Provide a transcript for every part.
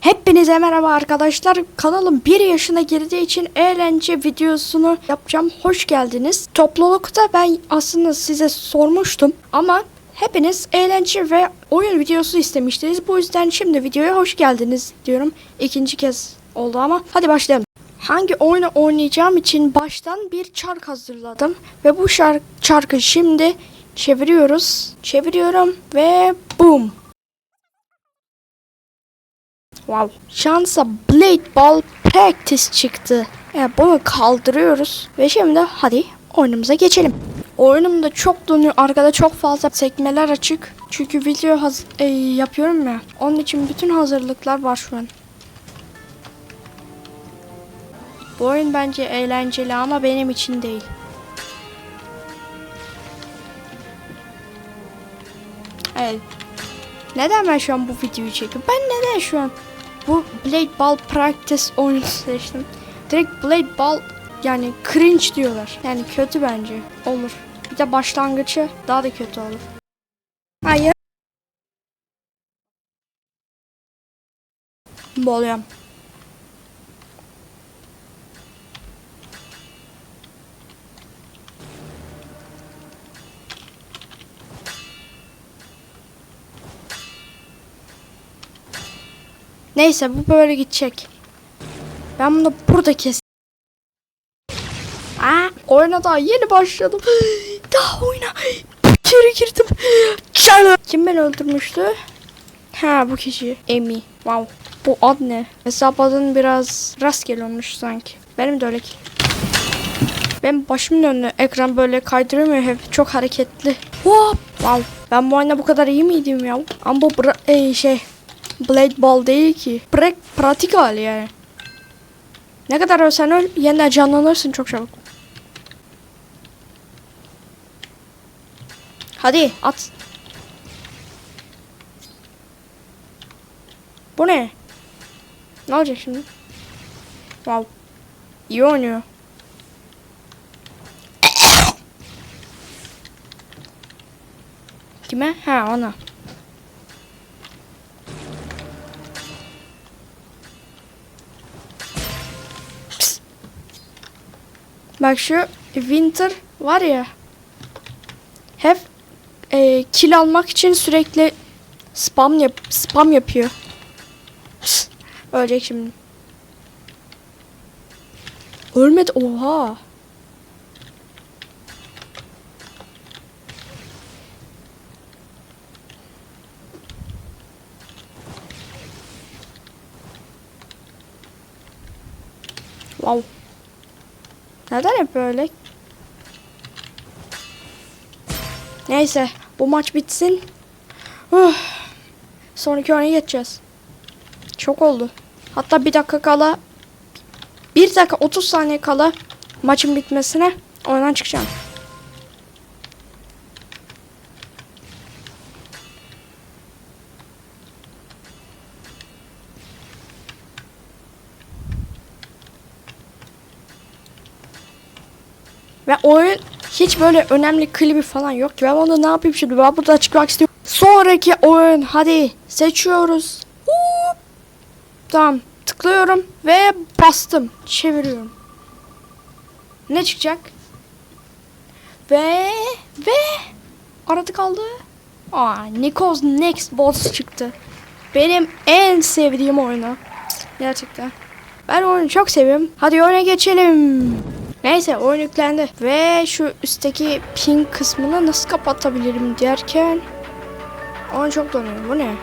Hepinize merhaba arkadaşlar. Kanalım 1 yaşına girdiği için eğlence videosunu yapacağım. Hoş geldiniz. Toplulukta ben aslında size sormuştum ama hepiniz eğlence ve oyun videosu istemiştiniz. Bu yüzden şimdi videoya hoş geldiniz diyorum. İkinci kez oldu ama hadi başlayalım. Hangi oyunu oynayacağım için baştan bir çark hazırladım ve bu çarkı şimdi çeviriyoruz. Çeviriyorum ve boom. Wow. Şansa Blade Ball Practice çıktı. Yani bunu kaldırıyoruz. Ve şimdi hadi oyunumuza geçelim. Oyunumda çok donuyor. Arkada çok fazla sekmeler açık. Çünkü video haz- e, yapıyorum ya. Onun için bütün hazırlıklar var şu an. Bu oyun bence eğlenceli ama benim için değil. Evet. Neden ben şu an bu videoyu çekiyorum? Ben neden şu an bu Blade Ball Practice oyunu seçtim? Direkt Blade Ball yani cringe diyorlar. Yani kötü bence. Olur. Bir de başlangıcı daha da kötü olur. Hayır. Boğuluyorum. Neyse bu böyle gidecek. Ben bunu burada kes. Aa, oyuna daha yeni başladım. Daha oyuna bir girdim. Canım. Kim beni öldürmüştü? Ha bu kişi. Amy. Wow. Bu ad ne? Hesap adın biraz rastgele olmuş sanki. Benim de öyle ki. Ben başımın önüne ekran böyle kaydırıyor ya hep çok hareketli. Hop. Wow. Ben bu oyunda bu kadar iyi miydim ya? Ama bu bra- e, şey Blade Ball değil ki. Pra- pratik hali yani. Ne kadar ölsen öl yeniden canlanırsın çok çabuk. Hadi at. Bu ne? Ne olacak şimdi? Wow. İyi oynuyor. Kime? Ha ona. Bak şu Winter var ya. Hep e, kill almak için sürekli spam yap spam yapıyor. Ölecek şimdi. Ölmedi. Oha. Wow. Neden hep böyle? Neyse bu maç bitsin. Uh. Sonraki oyuna geçeceğiz. Çok oldu. Hatta bir dakika kala bir dakika 30 saniye kala maçın bitmesine oyundan çıkacağım. Ve oyun hiç böyle önemli klibi falan yok ki. Ben onu ne yapayım şimdi? Ben burada çıkmak istiyorum. Sonraki oyun hadi seçiyoruz. Hup. Tamam tıklıyorum ve bastım. Çeviriyorum. Ne çıkacak? Ve ve arada kaldı. Aa, Nikos Next Boss çıktı. Benim en sevdiğim oyunu. Gerçekten. Ben oyunu çok seviyorum. Hadi oyuna geçelim. Neyse oyun yüklendi. Ve şu üstteki ping kısmını nasıl kapatabilirim derken oyun çok donuyor. Bu ne?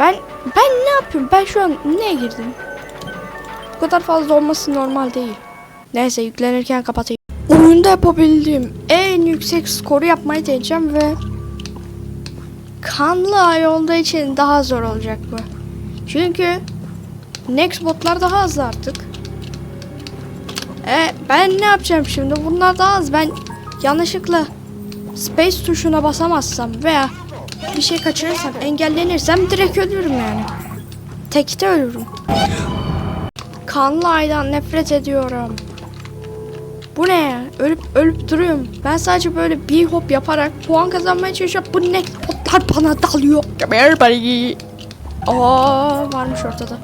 Ben ben ne yapıyorum? Ben şu an neye girdim? Bu kadar fazla olması normal değil. Neyse yüklenirken kapatayım. Oyunda yapabildiğim en yüksek skoru yapmayı deneyeceğim ve kanlı ay olduğu için daha zor olacak bu. Çünkü Next botlar daha az artık. E ben ne yapacağım şimdi? Bunlar daha az. Ben yanlışlıkla space tuşuna basamazsam veya bir şey kaçırırsam, engellenirsem direkt ölürüm yani. Tekte ölürüm. Kanlı aydan nefret ediyorum. Bu ne ya? Ölüp ölüp duruyorum. Ben sadece böyle bir hop yaparak puan kazanmaya çalışıyorum. Bu ne botlar bana dalıyor. Here buddy. Aa varmış ortada.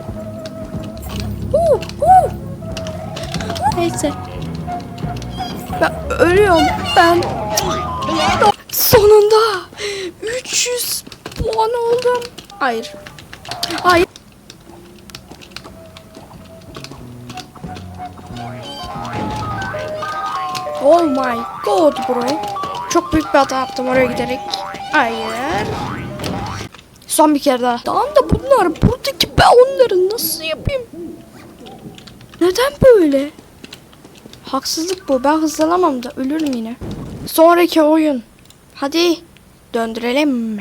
Neyse. Ben ölüyorum. Ben sonunda 300 puan oldum. Hayır. Hayır. Oh my god bro. Çok büyük bir hata yaptım oraya giderek. Hayır. Son bir kere daha. Tamam da bunlar buradaki ben onları nasıl yapayım? Neden böyle? Haksızlık bu. Ben hızlanamam da ölürüm yine. Sonraki oyun. Hadi döndürelim?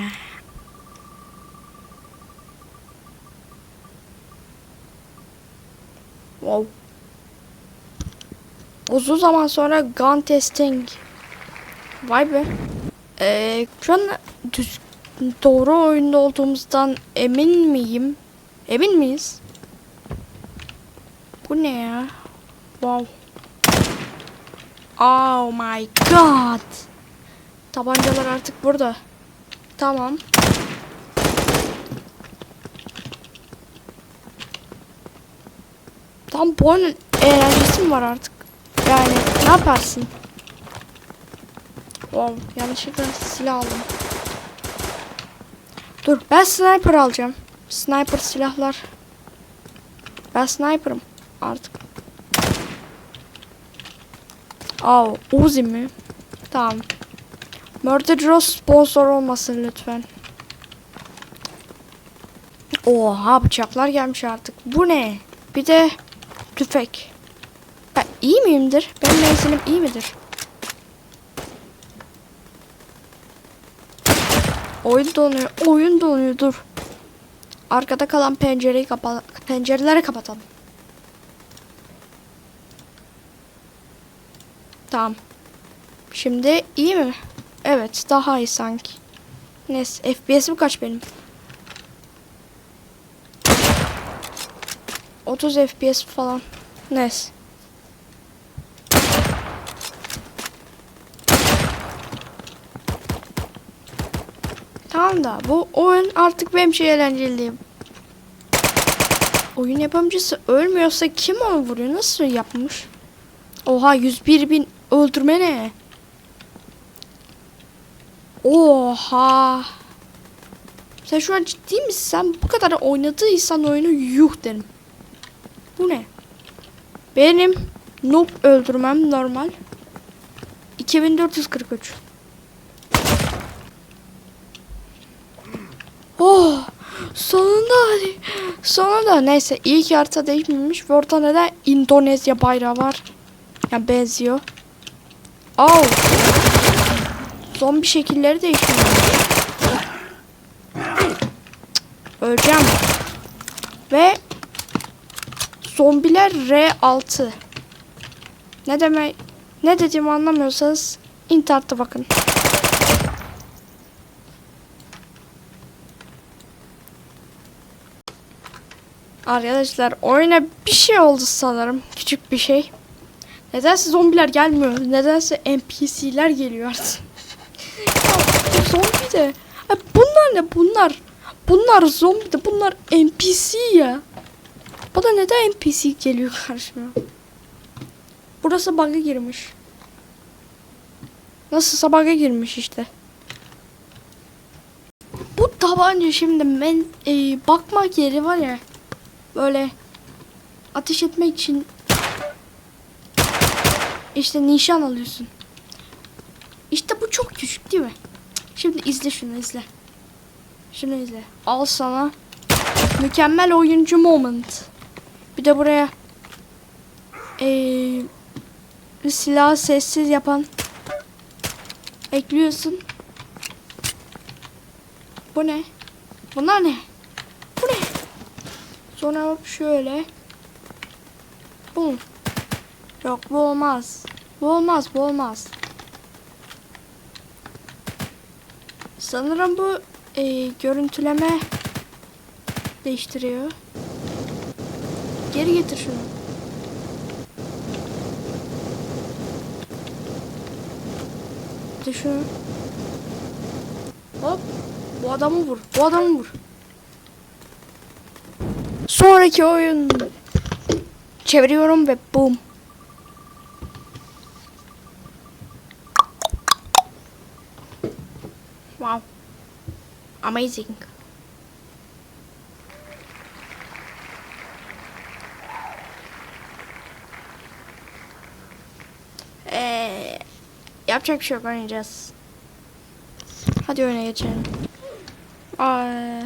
Wow. Uzun zaman sonra gun testing. Vay be. Ee, şu an düz, doğru oyunda olduğumuzdan emin miyim? Emin miyiz? Bu ne ya? Wow. Oh my god. Tabancalar artık burada. Tamam. Tam bu oyunun mi var artık? Yani ne yaparsın? Wow, yanlışlıkla silah aldım. Dur, ben sniper alacağım. Sniper silahlar. Ben sniper'ım artık. Aa, Uzi mi? Tamam. Murder Rose sponsor olmasın lütfen. Oha bıçaklar gelmiş artık. Bu ne? Bir de tüfek. Ben iyi miyimdir? Benim menzilim iyi midir? Oyun donuyor. Oyun donuyor. Dur. Arkada kalan pencereyi kapa pencereleri kapatalım. Tamam. Şimdi iyi mi? Evet, daha iyi sanki. Neyse, FPS'im kaç benim? 30 FPS falan. Neyse. Tamam da bu oyun artık benim için eğlenceli değil. Oyun yapımcısı ölmüyorsa kim onu vuruyor? Nasıl yapmış? Oha 101 bin öldürme ne? Oha. Sen şu an ciddi misin? Sen bu kadar oynadıysan oyunu yuh derim. Bu ne? Benim noob öldürmem normal. 2443. Oh! Sonunda hadi. Sonunda neyse iyi ki harita değişmemiş ve ortada neden Endonezya bayrağı var. Ya benziyor. Au. Zombi şekilleri değişiyor. Öleceğim. Ve zombiler R6. Ne demek ne dediğimi anlamıyorsanız internette bakın. Arkadaşlar oyuna bir şey oldu sanırım. Küçük bir şey. Nedense zombiler gelmiyor. Nedense NPC'ler geliyor artık. ya zombi de. Ay bunlar ne bunlar? Bunlar zombi de bunlar NPC ya. Bu da neden NPC geliyor karşıma? Burası bug'a girmiş. Nasılsa bug'a girmiş işte. Bu tabanca şimdi ben e, bakmak yeri var ya. Böyle ateş etmek için işte nişan alıyorsun. İşte bu çok küçük değil mi? Şimdi izle şunu izle. Şunu izle. Al sana mükemmel oyuncu moment. Bir de buraya ee, silah sessiz yapan ekliyorsun. Bu ne? Bunlar ne? Bu ne? Sonra şöyle. Bum. Yok bu olmaz. Bu olmaz bu olmaz. Sanırım bu e, görüntüleme değiştiriyor. Geri getir şunu. Şunu. Hop. Bu adamı vur. Bu adamı vur. sonraki oyun. Çeviriyorum ve boom. Wow. Amazing. Ee, yapacak bir şey yok oynayacağız. Hadi oyuna geçelim. Aa,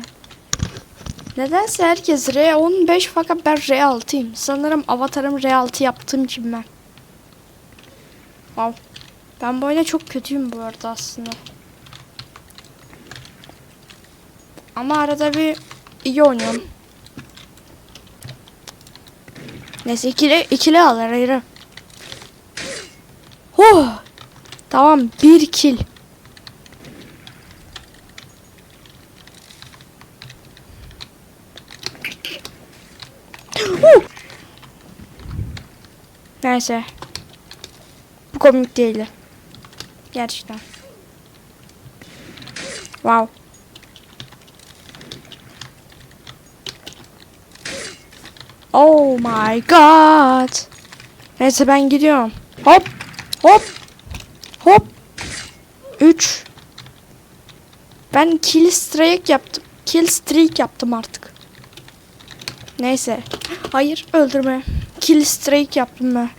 nedense herkes R15 fakat ben R6'yım. Sanırım avatarım R6 yaptığım için ben. Wow. Ben bu oyuna çok kötüyüm bu arada aslında. Ama arada bir iyi oynuyorum. Neyse ikili, ikili alır ayrı. Oh! Tamam bir kill. Uh! Neyse. Bu komik değildi. Gerçekten. Wow. Oh my god. Neyse ben gidiyorum. Hop. Hop. Hop. 3. Ben kill streak yaptım. Kill streak yaptım artık. Neyse. Hayır öldürme. Kill streak yaptım ben.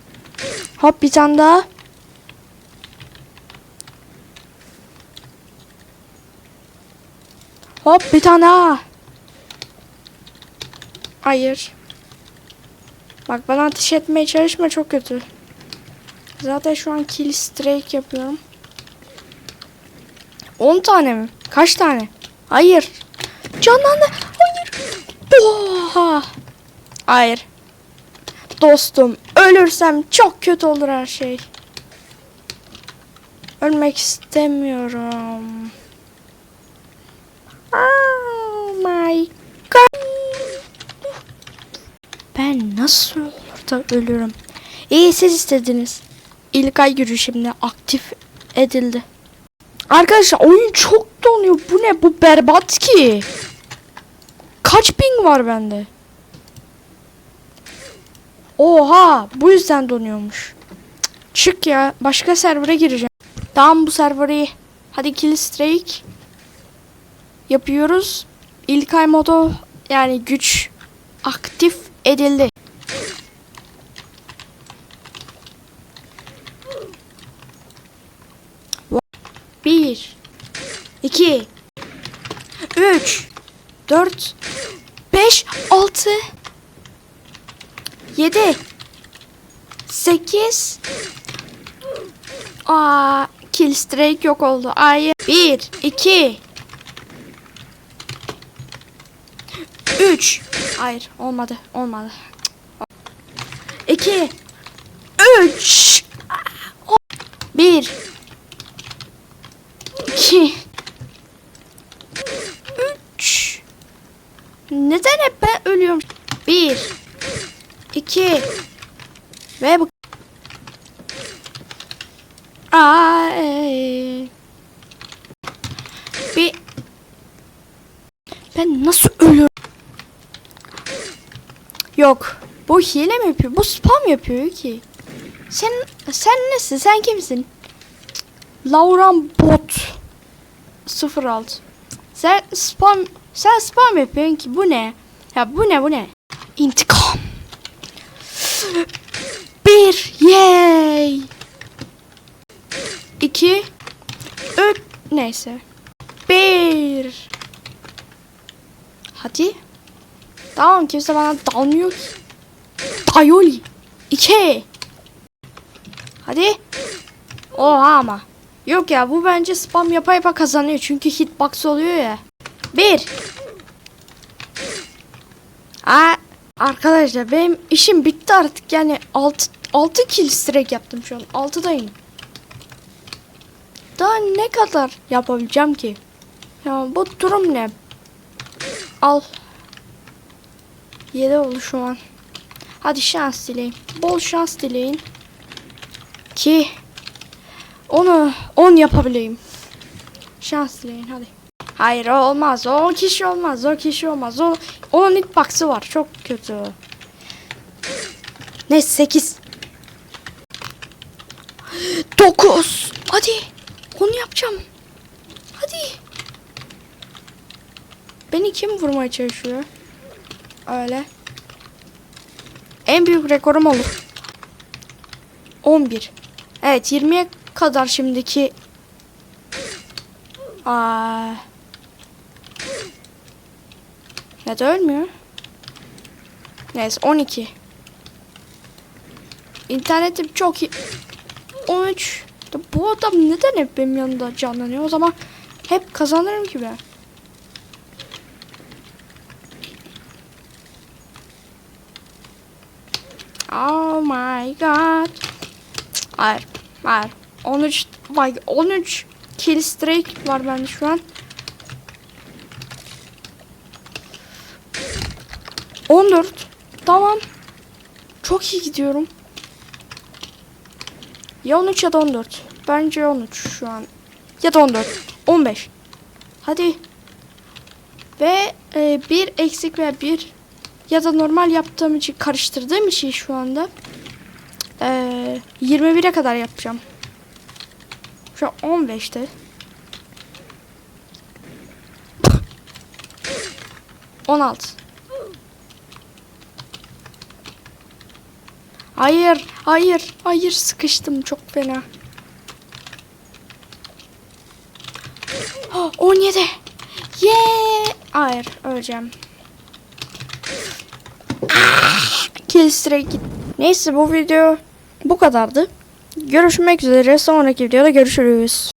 Hop bir tane daha. Hop bir tane daha. Hayır. Bak bana ateş etmeye çalışma çok kötü. Zaten şu an kill streak yapıyorum. 10 tane mi? Kaç tane? Hayır. Canlandı. Hayır. Oha. Hayır. Dostum ölürsem çok kötü olur her şey. Ölmek istemiyorum. Oh my god. Ben nasıl olur da ölürüm? İyi siz istediniz. İlkay girişimde aktif edildi. Arkadaşlar oyun çok donuyor. Bu ne? Bu berbat ki. Kaç ping var bende? Oha! Bu yüzden donuyormuş. Çık ya. Başka servere gireceğim. Tamam bu serveri. Hadi kill streak. Yapıyoruz. İlkay modu yani güç aktif edildi. Bir, iki, üç, dört, beş, altı, yedi, sekiz. Aa, kill streak yok oldu. Ay, bir, iki, üç. Hayır, olmadı, olmadı. İki, üç, bir, iki, üç. Neden hep ben ölüyorum? Bir, iki ve bu. Ay. Bir. Ben nasıl ölüyorum? Yok. Bu hile mi yapıyor? Bu spam yapıyor ki. Sen sen nesin? Sen kimsin? Lauran Bot 06. Sen spam sen spam yapıyorsun ki bu ne? Ya bu ne bu ne? İntikam. Bir. Yay. İki. Üç. Neyse. Bir. Hadi. Tamam kimse bana dalmıyor ki. Dayoli. İki. Hadi. Oha ama. Yok ya bu bence spam yapa yapa kazanıyor. Çünkü hitbox oluyor ya. Bir. Aa, arkadaşlar benim işim bitti artık. Yani 6 6 kill streak yaptım şu an. 6'dayım. Daha ne kadar yapabileceğim ki? Ya bu durum ne? Al. 7 oldu şu an. Hadi şans dileyin. Bol şans dileyin. Ki onu 10 yapabileyim. Şans dileyin hadi. Hayır olmaz. O kişi olmaz. O kişi olmaz. O onun hitbox'ı var. Çok kötü. Ne 8 9 Hadi. Onu yapacağım. Hadi. Beni kim vurmaya çalışıyor? Öyle. En büyük rekorum olur. 11. Evet 20'ye kadar şimdiki Aa. Ne de ölmüyor. Neyse 12. İnternetim çok iyi. 13. Da Bu adam neden hep benim yanımda canlanıyor? O zaman hep kazanırım ki ben. Oh my god. Hayır. Hayır. 13 vay 13 kill streak var bende şu an. 14. Tamam. Çok iyi gidiyorum. Ya 13 ya da 14. Bence 13 şu an. Ya da 14. 15. Hadi. Ve e, bir eksik ve bir ya da normal yaptığım için karıştırdığım için şu anda e, 21'e kadar yapacağım. Şu an 15'te. On altı. Hayır, hayır, hayır sıkıştım çok fena. Oh, 17. Yeah! Hayır, öleceğim. Ah, Kill streak git. Neyse bu video bu kadardı. Görüşmek üzere. Sonraki videoda görüşürüz.